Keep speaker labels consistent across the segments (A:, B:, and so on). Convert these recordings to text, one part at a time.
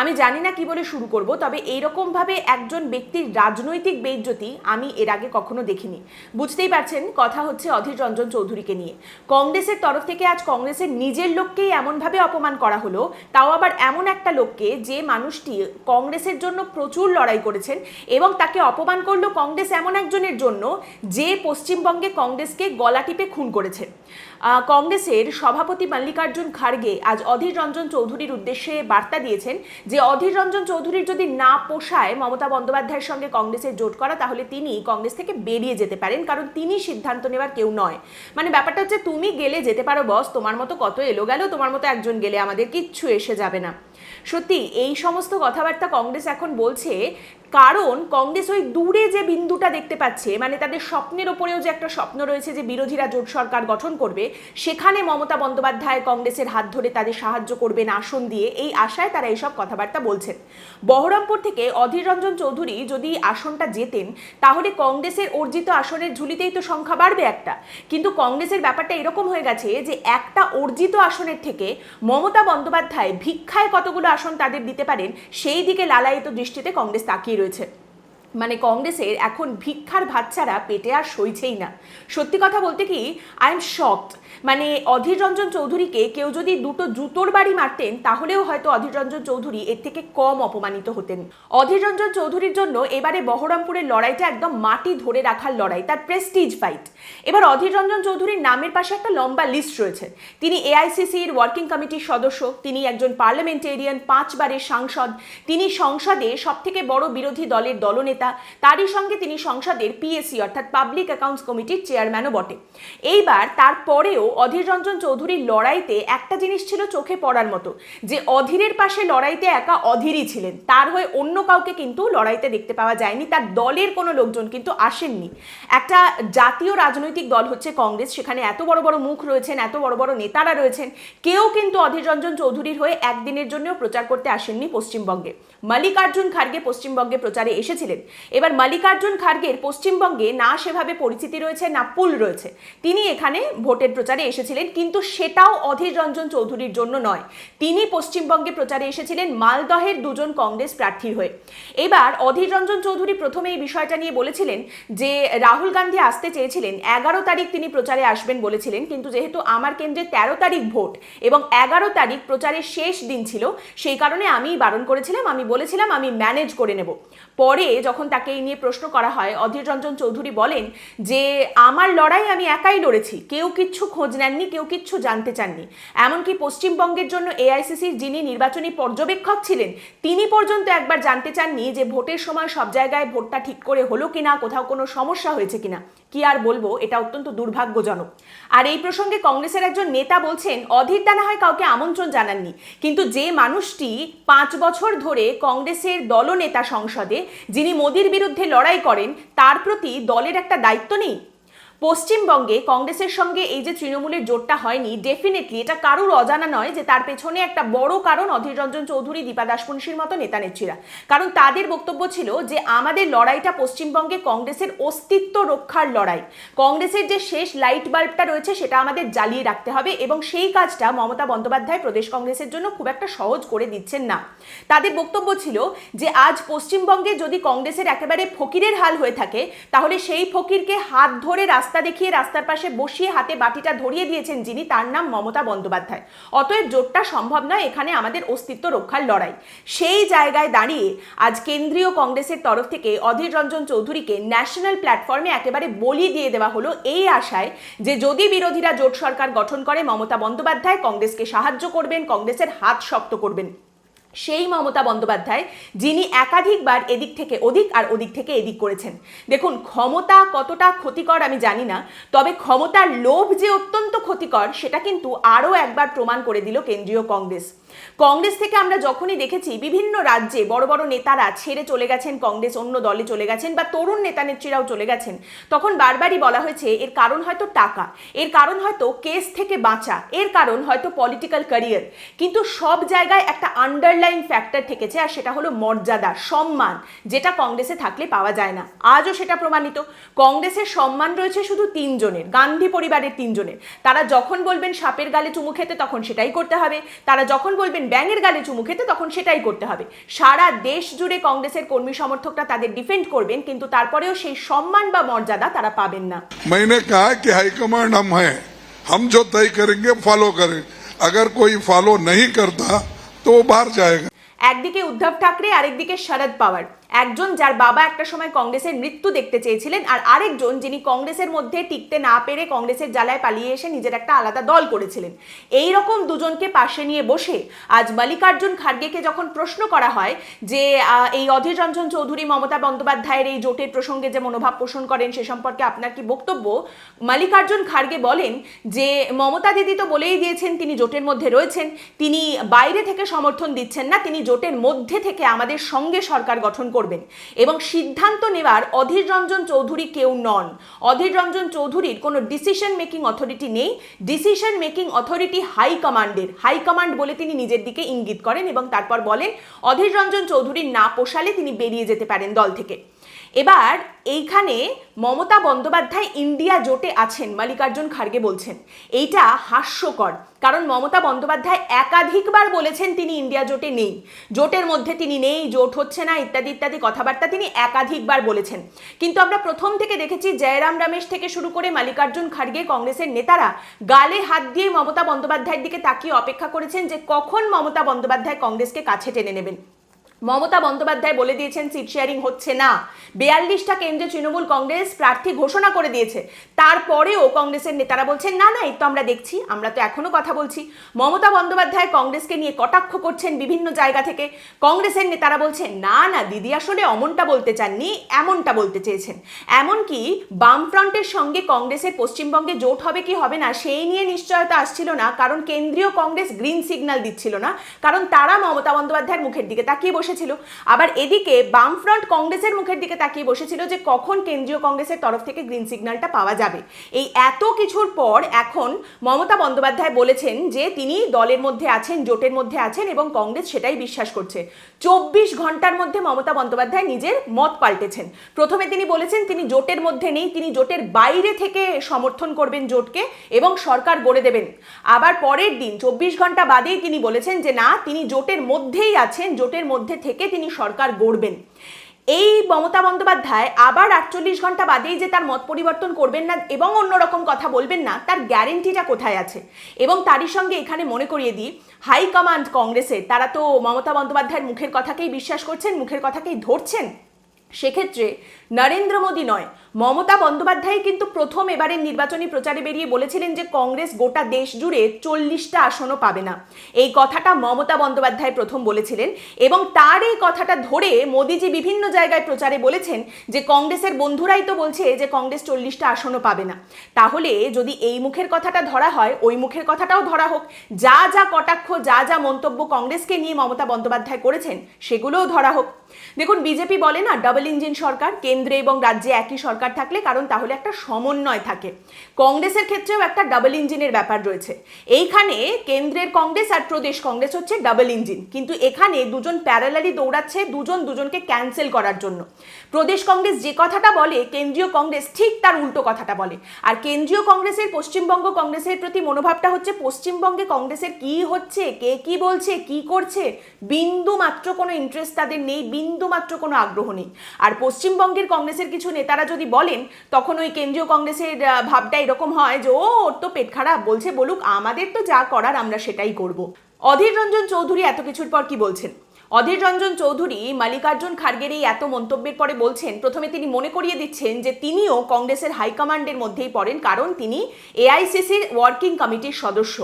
A: আমি জানি না কি বলে শুরু করব, তবে এইরকমভাবে একজন ব্যক্তির রাজনৈতিক বেইজ্জতি আমি এর আগে কখনো দেখিনি। বুঝতেই পারছেন, কথা হচ্ছে অধীর রঞ্জন চৌধুরীকে নিয়ে। কংগ্রেসের তরফ থেকে আজ কংগ্রেসের নিজের লোককেই এমনভাবে অপমান করা হলো, তাও আবার এমন একটা লোককে যে মানুষটি কংগ্রেসের জন্য প্রচুর লড়াই করেছেন এবং তাকে অপমান করল কংগ্রেস এমন একজনের জন্য যে পশ্চিমবঙ্গে কংগ্রেসকে গলা টিপে খুন করেছে। কংগ্রেসের সভাপতি মল্লিকার্জুন খাড়গে আজ অধীর রঞ্জন চৌধুরীর উদ্দেশ্যে বার্তা দিয়েছেন যে অধীর রঞ্জন চৌধুরীর যদি না পোষায় মমতা বন্দ্যোপাধ্যায়ের সঙ্গে কংগ্রেসের জোট করা, তাহলে তিনি কংগ্রেস থেকে বেরিয়ে যেতে পারেন, কারণ তিনি সিদ্ধান্ত নেওয়ার কেউ নয়। মানে ব্যাপারটা হচ্ছে, তুমি গেলে যেতে পারো, বস, তোমার মতো কত এলো গেল, তোমার মতো একজন গেলে আমাদের কিচ্ছু এসে যাবে না। সত্যি, এই সমস্ত কথাবার্তা কংগ্রেস এখন বলছে, কারণ কংগ্রেস ওই দূরে যে বিন্দুটা দেখতে পাচ্ছে মানে তাদের স্বপ্নের ওপরেও যে একটা স্বপ্ন রয়েছে যে বিরোধীরা জোট সরকার গঠন করবে, সেখানে মমতা বন্দ্যোপাধ্যায় কংগ্রেসের হাত ধরে তাদের সাহায্য করবেন আসন দিয়ে, এই আশায় তারা এইসব কথাবার্তা বলছেন। বহরমপুর থেকে অধীর রঞ্জন চৌধুরী যদি আসনটা জেতেন, তাহলে কংগ্রেসের অর্জিত আসনের ঝুলিতেই তো সংখ্যা বাড়বে একটা। কিন্তু কংগ্রেসের ব্যাপারটা এরকম হয়ে গেছে যে একটা অর্জিত আসনের থেকে মমতা বন্দ্যোপাধ্যায় ভিক্ষায় কতগুলো আসন তাদের দিতে পারেন সেই দিকে লালায়িত দৃষ্টিতে কংগ্রেস তাকিয়ে রয়েছে। মানে কংগ্রেসের এখন ভিক্ষার ভাত পেটে আর সইছেই না। সত্যি কথা বলতে কি আই এম শকড মানে অধীর রঞ্জন চৌধুরীকে কেউ যদি দুটো জুতোর বাড়ি মারতেন, তাহলেও হয়তো অধীর রঞ্জন চৌধুরী এর থেকে কম অপমানিত হতেন। অধীর রঞ্জন চৌধুরীর জন্য এবারে বহরমপুরের লড়াইটা একদম মাটি ধরে রাখার লড়াই, তার প্রেস্টিজ ফাইট এবার অধীর রঞ্জন চৌধুরীর নামের পাশে একটা লম্বা লিস্ট রয়েছে। তিনি এআইসিসির ওয়ার্কিং কমিটির সদস্য, তিনি একজন পার্লামেন্টেরিয়ান পাঁচবারের সাংসদ, তিনি সংসদে সবথেকে বড় বিরোধী দলের দলনেতা তারই সঙ্গে তিনি সংসদের পিএসসি অর্থাৎ পাবলিক অ্যাকাউন্টস কমিটির চেয়ারম্যানও বটে। এইবার তারপরেও অধীর রঞ্জন চৌধুরীর লড়াইতে একটা জিনিস ছিল চোখে পড়ার মতো, যে অধীরের পাশে লড়াইতে একা অধীরই ছিলেন। তার হয়ে অন্য কাউকে কিন্তু লড়াইতে দেখতে পাওয়া যায়নি। তার দলের কোনো লোকজন কিন্তু আসেননি। একটা জাতীয় রাজনৈতিক দল হচ্ছে কংগ্রেস, সেখানে এত বড় বড় মুখ রয়েছেন, এত বড় বড় নেতারা রয়েছেন, কেউ কিন্তু অধীর রঞ্জন চৌধুরীর হয়ে একদিনের জন্যও প্রচার করতে আসেননি পশ্চিমবঙ্গে। মল্লিকার্জুন খার্গে পশ্চিমবঙ্গে প্রচারে এসেছিলেন। এবার মল্লিকার্জুন খার্গের পশ্চিমবঙ্গে না সেভাবে পরিচিতি রয়েছে, না পুল রয়েছে। তিনি এখানে ভোটের প্রচারে এসেছিলেন, কিন্তু সেটাও অধীর রঞ্জন চৌধুরীর জন্য নয়। তিনি পশ্চিমবঙ্গে প্রচারে এসেছিলেন মালদহের দুজন কংগ্রেস প্রার্থীর হয়ে। এবার অধীর রঞ্জন চৌধুরী প্রথমে এই বিষয়টা নিয়ে বলেছিলেন যে, রাহুল গান্ধী আসতে চেয়েছিলেন, এগারো তারিখ তিনি প্রচারে আসবেন বলেছিলেন, কিন্তু যেহেতু আমার কেন্দ্রে তেরো তারিখ ভোট এবং এগারো তারিখ প্রচারের শেষ দিন ছিল, সেই কারণে আমি বারণ করেছিলাম, আমি বলেছিলাম আমি ম্যানেজ করে নেব। পরে যখন তাকে এই নিয়ে প্রশ্ন করা হয়, অধীর রঞ্জন চৌধুরী বলেন যে, আমার লড়াই আমি একাই লড়েছি। কেউ কিচ্ছু খোঁজ নেননি, কেউ কিচ্ছু জানতে চাননি। এমনকি পশ্চিমবঙ্গের জন্য এআইসিসির যিনি নির্বাচনী পর্যবেক্ষক ছিলেন, তিনি পর্যন্ত একবার জানতে চাননি যে ভোটের সময় সব জায়গায় ভোটটা ঠিক করে হলো কিনা, কোথাও কোনো সমস্যা হয়েছে কিনা। কি আর বলব, এটা অত্যন্ত দুর্ভাগ্যজনক। আর এই প্রসঙ্গে কংগ্রেসের একজন নেতা বলছেন, অধীর দা না হয় কাউকে আমন্ত্রণ জানাননি। কিন্তু যে মানুষটি পাঁচ বছর ধরে কংগ্রেসের দলনেতা সংসদে, যিনি মোদির বিরুদ্ধে লড়াই করেন তার প্রতি দলের একটা দায়িত্ব নেই? পশ্চিমবঙ্গে কংগ্রেসের সঙ্গে এই যে তৃণমূলের জোটটা হয়নি ডেফিনেটলি এটা কারুর অজানা নয় যে তার পেছনে একটা বড় কারণ অধীর রঞ্জন চৌধুরী, দীপা দাসপুঞ্সির মতো নেতা নেত্রীরা। কারণ তাদের বক্তব্য ছিল যে আমাদের লড়াইটা পশ্চিমবঙ্গে কংগ্রেসের অস্তিত্ব রক্ষার লড়াই। কংগ্রেসের যে শেষ লাইট বাল্বটা রয়েছে সেটা আমাদের জ্বালিয়ে রাখতে হবে এবং সেই কাজটা মমতা বন্দ্যোপাধ্যায় প্রদেশ কংগ্রেসের জন্য খুব একটা সহজ করে দিচ্ছেন না। তাদের বক্তব্য ছিল যে আজ পশ্চিমবঙ্গে যদি কংগ্রেসের একেবারে ফকিরের হাল হয়ে থাকে, তাহলে সেই ফকিরকে হাত ধরে রাস্তা দেখিয়ে রাস্তার পাশে বসিয়ে হাতে বাটিটা ধরিয়ে দিয়েছেন যিনি, তার নাম মমতা বন্দ্যোপাধ্যায়। অতএব জোটটা সম্ভব নয় এখানে আমাদের অস্তিত্ব রক্ষার লড়াই। সেই জায়গায় দাঁড়িয়ে আজ কেন্দ্রীয় কংগ্রেসের তরফ থেকে অধীর রঞ্জন চৌধুরীকে ন্যাশনাল প্ল্যাটফর্মে একেবারে বলি দিয়ে দেওয়া হলো এই আশায় যে যদি বিরোধীরা জোট সরকার গঠন করে, মমতা বন্দ্যোপাধ্যায় কংগ্রেসকে সাহায্য করবেন, কংগ্রেসের হাত শক্ত করবেন। সেই মমতা বন্দ্যোপাধ্যায়, যিনি একাধিকবার এদিক থেকে ওদিক আর ওদিক থেকে এদিক করেছেন। দেখুন, ক্ষমতা কতটা ক্ষতিকর আমি জানি না, তবে ক্ষমতার লোভ যে অত্যন্ত ক্ষতিকর, সেটা কিন্তু আরও একবার প্রমাণ করে দিল কেন্দ্রীয় কংগ্রেস। কংগ্রেস থেকে আমরা যখনই দেখেছি বিভিন্ন রাজ্যে বড় বড় নেতারা ছেড়ে চলে গেছেন, কংগ্রেস অন্য দলে চলে গেছেন বা তরুণ নেতা নেত্রীরাও চলে গেছেন, তখন বারবারই বলা হয়েছে এর কারণ হয়তো টাকা, এর কারণ হয়তো কেস থেকে বাঁচা, এর কারণ হয়তো পলিটিক্যাল ক্যারিয়ার কিন্তু সব জায়গায় একটা আন্ডারলাইন ফ্যাক্টর থেকেছে আর সেটা হলো মর্যাদা, সম্মান, যেটা কংগ্রেসে থাকলে পাওয়া যায় না। আজও সেটা প্রমাণিত। কংগ্রেসের সম্মান রয়েছে শুধু তিনজনের, গান্ধী পরিবারের তিনজনের। তারা যখন বলবেন সাপের গালে চুমু খেতে তখন সেটাই করতে হবে, তারা যখন বলবেন বলবেন ব্যাঙের গালে চুমু খেতে তখন সেটাই করতে হবে সারা দেশ জুড়ে কংগ্রেসের কর্মী সমর্থকরা তাদের ডিফেন্ড করবেন কিন্তু তারপরেও সেই সম্মান বা মর্যাদা তারা পাবেন না
B: मैंने कहा कि हाईकमांड हम हैं हम जो तय करेंगे फॉलो करें अगर कोई फॉलो नहीं करता तो वो बाहर जाएगा
A: একদিকে উদ্ধব ঠাকরে আরেকদিকে শরদ পাওয়ার একজন যার বাবা একটা সময় কংগ্রেসের মৃত্যু দেখতে চেয়েছিলেন আর আরেকজন যিনি কংগ্রেসের মধ্যে টিকতে না পেরে কংগ্রেসের জ্বালায় পালিয়ে এসে নিজের একটা আলাদা দল করেছিলেন। এই রকম দুজনকে পাশে নিয়ে বসে আজ মল্লিকার্জুন খার্গেকে যখন প্রশ্ন করা হয় যে এই অধীর রঞ্জন চৌধুরী, মমতা বন্দ্যোপাধ্যায়ের এই জোটের প্রসঙ্গে যে মনোভাব পোষণ করেন সে সম্পর্কে আপনার কি বক্তব্য? মল্লিকার্জুন খার্গে বলেন যে, মমতা দিদি তো বলেই দিয়েছেন তিনি জোটের মধ্যে রয়েছেন, তিনি বাইরে থেকে সমর্থন দিচ্ছেন না, তিনি জোটের মধ্যে থেকে আমাদের সঙ্গে সরকার গঠন করবেন। এবং সিদ্ধান্ত নেওয়ার অধীর রঞ্জন চৌধুরী কেউ নন। অধীর রঞ্জন চৌধুরীর কোনো ডিসিশন মেকিং অথরিটি নেই। ডিসিশন মেকিং অথরিটি হাই কমান্ডের হাই কমান্ড বলে তিনি নিজের দিকে ইঙ্গিত করেন এবং তারপর বলেন, অধীর রঞ্জন চৌধুরীর না পোষালে তিনি বেরিয়ে যেতে পারেন দল থেকে। এবার এইখানে মমতা বন্দ্যোপাধ্যায় ইন্ডিয়া জোটে আছেন মাল্লিকার্জুন খার্গে বলছেন। এইটা হাস্যকর, কারণ মমতা বন্দ্যোপাধ্যায় একাধিকবার বলেছেন তিনি ইন্ডিয়া জোটে নেই। জোটের মধ্যে তিনি নেই, জোট হচ্ছে না, ইত্যাদি ইত্যাদি কথাবার্তা তিনি একাধিকবার বলেছেন। কিন্তু আমরা প্রথম থেকে দেখেছি জয়রাম রমেশ থেকে শুরু করে মাল্লিকার্জুন খার্গে, কংগ্রেসের নেতারা গালে হাত দিয়ে মমতা বন্দ্যোপাধ্যায়ের দিকে তাকিয়ে অপেক্ষা করেছেন যে কখন মমতা বন্দ্যোপাধ্যায় কংগ্রেসকে কাছে টেনে নেবেন। মমতা বন্দ্যোপাধ্যায় বলে দিয়েছেন, সিট শেয়ারিং হচ্ছে না। বিয়াল্লিশটা কেন্দ্রে তৃণমূল কংগ্রেস প্রার্থী ঘোষণা করে দিয়েছে। তারপরেও কংগ্রেসের নেতারা বলছেন, না না, এই তো আমরা দেখছি, আমরা তো এখনও কথা বলছি। মমতা বন্দ্যোপাধ্যায় কংগ্রেসকে নিয়ে কটাক্ষ করছেন বিভিন্ন জায়গা থেকে। কংগ্রেসের নেতারা বলছেন, না না, দিদি আসলে অমনটা বলতে চাননি, এমনটা বলতে চেয়েছেন। এমনকি বামফ্রন্টের সঙ্গে কংগ্রেসের পশ্চিমবঙ্গে জোট হবে কি হবে না, সেই নিয়ে নিশ্চয়তা আসছিল না। কারণ কেন্দ্রীয় কংগ্রেস গ্রিন সিগন্যাল দিচ্ছিল না। কারণ তারা মমতা বন্দ্যোপাধ্যায়ের মুখের দিকে তাকিয়ে বসেছিল। আবার এদিকে বামফ্রন্ট কংগ্রেসের মুখের দিকে তাকিয়ে বসেছিল যে কখন কেন্দ্রীয় কংগ্রেসের তরফ থেকে গ্রিন সিগন্যালটা পাওয়া যাবে। এই এত কিছুর পর এখন মমতা বন্দ্যোপাধ্যায় বলেছেন যে তিনি দলের মধ্যে আছেন, জোটের মধ্যে আছেন এবং কংগ্রেস সেটাই বিশ্বাস করছে। চব্বিশ ঘণ্টার মধ্যে মমতা বন্দ্যোপাধ্যায় নিজের মত পাল্টেছেন। প্রথমে তিনি বলেছেন, তিনি জোটের মধ্যে নেই, তিনি জোটের বাইরে থেকে সমর্থন করবেন জোটকে এবং সরকার গড়ে দেবেন। আবার পরের দিন চব্বিশ ঘণ্টা বাদেই তিনি বলেছেন যে, না, তিনি জোটের মধ্যেই আছেন, জোটের মধ্যে থেকে তিনি সরকার গড়বেন। এই মমতা বন্দ্যোপাধ্যায় আবার আটচল্লিশ ঘণ্টা বাদেই যে তার মত পরিবর্তন করবেন না এবং অন্যরকম কথা বলবেন না, তার গ্যারেন্টিটা কোথায় আছে? এবং তারই সঙ্গে এখানে মনে করিয়ে দিই হাইকমান্ড কংগ্রেসে তারা তো মমতা বন্দ্যোপাধ্যায়ের মুখের কথাকেই বিশ্বাস করছেন, মুখের কথাকেই ধরছেন। সেক্ষেত্রে নরেন্দ্র মোদী নয়, মমতা বন্দ্যোপাধ্যায় কিন্তু প্রথম এবারের নির্বাচনী প্রচারে বেরিয়ে বলেছিলেন যে কংগ্রেস গোটা দেশ জুড়ে চল্লিশটা আসনও পাবে না। এই কথাটা মমতা বন্দ্যোপাধ্যায় প্রথম বলেছিলেন এবং তার এই কথাটা ধরে মোদিজি বিভিন্ন জায়গায় প্রচারে বলেছেন যে কংগ্রেসের বন্ধুরাই তো বলছে যে কংগ্রেস চল্লিশটা আসনও পাবে না। তাহলে যদি এই মুখের কথাটা ধরা হয়, ওই মুখের কথাটাও ধরা হোক। যা যা কটাক্ষ, যা যা মন্তব্য কংগ্রেসকে নিয়ে মমতা বন্দ্যোপাধ্যায় করেছেন, সেগুলোও ধরা হোক। দেখুন, বিজেপি বলে না ডাবল ইঞ্জিন সরকার, কেন্দ্রে এবং রাজ্যে একই সরকার থাকলে কারণ তাহলে একটা সমন্বয় থাকে। কংগ্রেসের ক্ষেত্রেও একটা ডাবল ইঞ্জিনের ব্যাপার রয়েছে। এইখানে কেন্দ্রের কংগ্রেস আর প্রদেশ কংগ্রেস হচ্ছে ডাবল ইঞ্জিন কিন্তু এখানে দুজন প্যারালালি দৌড়াচ্ছে, দুজন দুজনকে ক্যান্সেল করার জন্য। প্রদেশ কংগ্রেস যে কথাটা বলে, কেন্দ্রীয় কংগ্রেস ঠিক তার উল্টো কথাটা বলে। আর কেন্দ্রীয় কংগ্রেসের পশ্চিমবঙ্গ কংগ্রেসের প্রতি মনোভাবটা হচ্ছে, পশ্চিমবঙ্গে কংগ্রেসের কি হচ্ছে, কে কি বলছে, কি করছে বিন্দু মাত্র কোনো ইন্টারেস্ট তাদের নেই বিন্দু মাত্র কোনো আগ্রহ নেই। আর পশ্চিমবঙ্গের কংগ্রেসের কিছু নেতারা যদি বলেন, তখন ওই কেন্দ্রীয় কংগ্রেসের ভাবটা এরকম হয় যে, ও, ওর তো পেট খারাপ, বলছে, বলুক, আমাদের তো যা করার আমরা সেটাই করব। অধীর রঞ্জন চৌধুরী এত কিছুর পর কি বলছেন? অধীর রঞ্জন চৌধুরী মাল্লিকার্জুন খার্গের এই এত মন্তব্যের পরে বলছেন, প্রথমে তিনি মনে করিয়ে দিচ্ছেন যে তিনিও কংগ্রেসের হাইকমান্ডের মধ্যেই পড়েন কারণ তিনি এআইসিসির ওয়ার্কিং কমিটির সদস্য।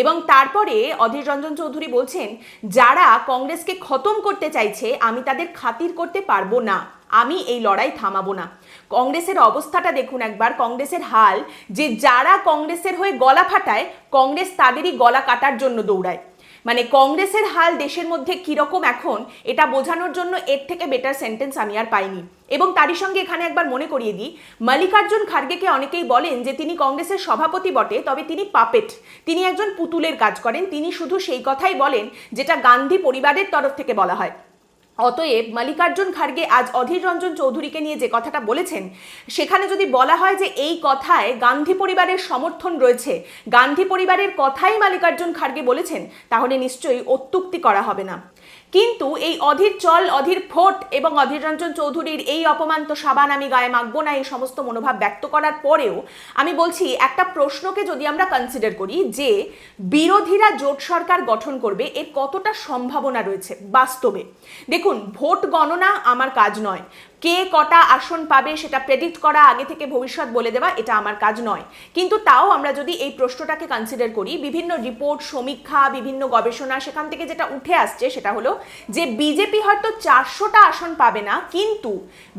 A: এবং তারপরে অধীর রঞ্জন চৌধুরী বলছেন, যারা কংগ্রেসকে খতম করতে চাইছে, আমি তাদের খাতির করতে পারব না। আমি এই লড়াই থামাবো না। কংগ্রেসের অবস্থাটা দেখুন একবার, কংগ্রেসের হাল, যে যারা কংগ্রেসের হয়ে গলা ফাটায়, কংগ্রেস তাদেরই গলা কাটার জন্য দৌড়ায়। মানে কংগ্রেসের হাল দেশের মধ্যে কীরকম এখন, এটা বোঝানোর জন্য এর থেকে বেটার সেন্টেন্স আমি আর পাইনি। এবং তারই সঙ্গে এখানে একবার মনে করিয়ে দিই, মল্লিকার্জুন খার্গেকে অনেকেই বলেন যে তিনি কংগ্রেসের সভাপতি বটে, তবে তিনি পাপেট তিনি একজন পুতুলের কাজ করেন, তিনি শুধু সেই কথাই বলেন যেটা গান্ধী পরিবারের তরফ থেকে বলা হয়। অতএব মালিকার্জুন খার্গে আজ অধীর রঞ্জন চৌধুরীকে নিয়ে যে কথাটা বলেছেন, সেখানে যদি বলা হয় যে এই কথায় গান্ধী পরিবারের সমর্থন রয়েছে, গান্ধী পরিবারের কথাই মালিকার্জুন খার্গে বলেছেন, তাহলে নিশ্চয়ই অত্যুক্তি করা হবে না। কিন্তু এই অধীর চল, অধীর ফোট এবং অধীর রঞ্জন চৌধুরীর এই অপমান তো সাবান আমি গায়ে মাখবো না, এই সমস্ত মনোভাব ব্যক্ত করার পরেও আমি বলছি, একটা প্রশ্নকে যদি আমরা কনসিডার করি যে বিরোধীরা জোট সরকার গঠন করবে, এর কতটা সম্ভাবনা রয়েছে বাস্তবে? দেখুন, ভোট গণনা আমার কাজ নয়। কে কটা আসন পাবে সেটা প্রেডিক্ট করা আগে থেকে ভবিষ্যৎ বলে দেওয়া, এটা আমার কাজ নয়। কিন্তু তাও আমরা যদি এই প্রশ্নটাকে কনসিডার করি, বিভিন্ন রিপোর্ট সমীক্ষা, বিভিন্ন গবেষণা, সেখান থেকে যেটা উঠে আসছে সেটা হলো যে বিজেপি হয়তো চারশোটা আসন পাবে না, কিন্তু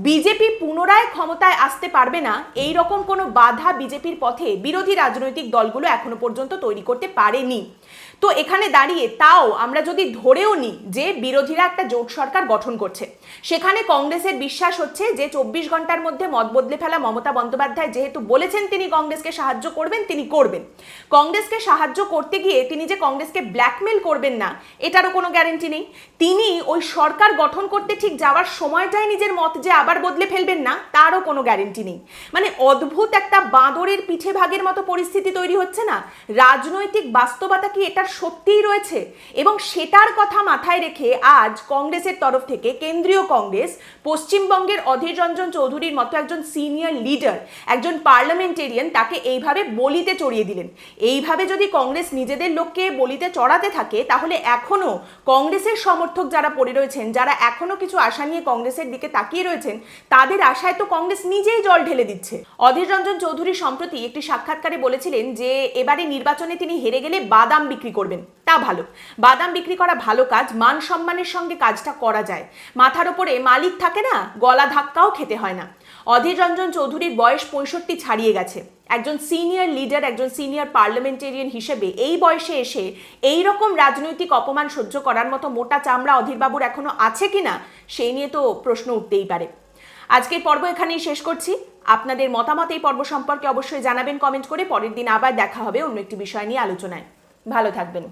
A: বিজেপি পুনরায় ক্ষমতায় আসতে পারবে না, এই রকম কোনো বাধা বিজেপির পথে বিরোধী রাজনৈতিক দলগুলো এখনও পর্যন্ত তৈরি করতে পারেনি। তো এখানে দাঁড়িয়ে তাও আমরা যদি ধরেও নিই যে বিরোধীরা একটা জোট সরকার গঠন করছে, সেখানে কংগ্রেসের বিশ্বাস হচ্ছে যে চব্বিশ ঘণ্টার মধ্যে মত বদলে ফেলা মমতা বন্দ্যোপাধ্যায় যেহেতু বলেছেন তিনি কংগ্রেসকে সাহায্য করবেন, তিনি করবেন। কংগ্রেসকে সাহায্য করতে গিয়ে তিনি যে কংগ্রেসকে ব্ল্যাকমেল করবেন না, এটারও কোনো গ্যারেন্টি নেই। তিনি ওই সরকার গঠন করতে ঠিক যাওয়ার সময়টায় নিজের মত যে আবার বদলে ফেলবেন না, তারও কোনো গ্যারেন্টি নেই। মানে অদ্ভুত একটা বাঁদরের পিঠে ভাগের মতো পরিস্থিতি তৈরি হচ্ছে না? রাজনৈতিক বাস্তবতা কি এটার সত্যিই রয়েছে এবং সেটার কথা মাথায় রেখে আজ কংগ্রেসের তরফ থেকে কেন্দ্রীয় কংগ্রেস পশ্চিমবঙ্গের অধীর রঞ্জন চৌধুরীর মতো একজন সিনিয়র লিডার, একজন পার্লামেন্টেরিয়ান তাকে এইভাবে বলিতে চড়িয়ে দিলেন। এইভাবে যদি কংগ্রেস নিজেদের লোককে বলিতে চড়াতে থাকে, তাহলে এখনও কংগ্রেসের সমর্থক যারা পড়ে রয়েছেন, যারা এখনও কিছু আশা নিয়ে কংগ্রেসের দিকে তাকিয়ে রয়েছেন, তাদের আশায় তো কংগ্রেস নিজেই জল ঢেলে দিচ্ছে। অধীর রঞ্জন চৌধুরী সম্প্রতি একটি সাক্ষাৎকারে বলেছিলেন যে, এবারে নির্বাচনে তিনি হেরে গেলে বাদাম বিক্রি করবেন। তা ভালো। বাদাম বিক্রি করা ভালো কাজ, মান সম্মানের সঙ্গে কাজটা করা যায়। মাথার ওপরে মালিক থাকে না, গলা ধাক্কাও খেতে হয় না। অধীর রঞ্জন চৌধুরীর বয়স পঁয়ষট্টি ছাড়িয়ে গেছে। একজন সিনিয়র লিডার, একজন সিনিয়র পার্লামেন্টেরিয়ান হিসেবে এই বয়সে এসে এই রকম রাজনৈতিক অপমান সহ্য করার মতো মোটা চামড়া অধীরবাবুর এখনও আছে কিনা সেই নিয়ে তো প্রশ্ন উঠতেই পারে। আজকের পর্ব এখানেই শেষ করছি। আপনাদের মতামত এই পর্ব সম্পর্কে অবশ্যই জানাবেন কমেন্ট করে। পরের দিন আবার দেখা হবে অন্য একটি বিষয় নিয়ে আলোচনায়। ভালো থাকবেন।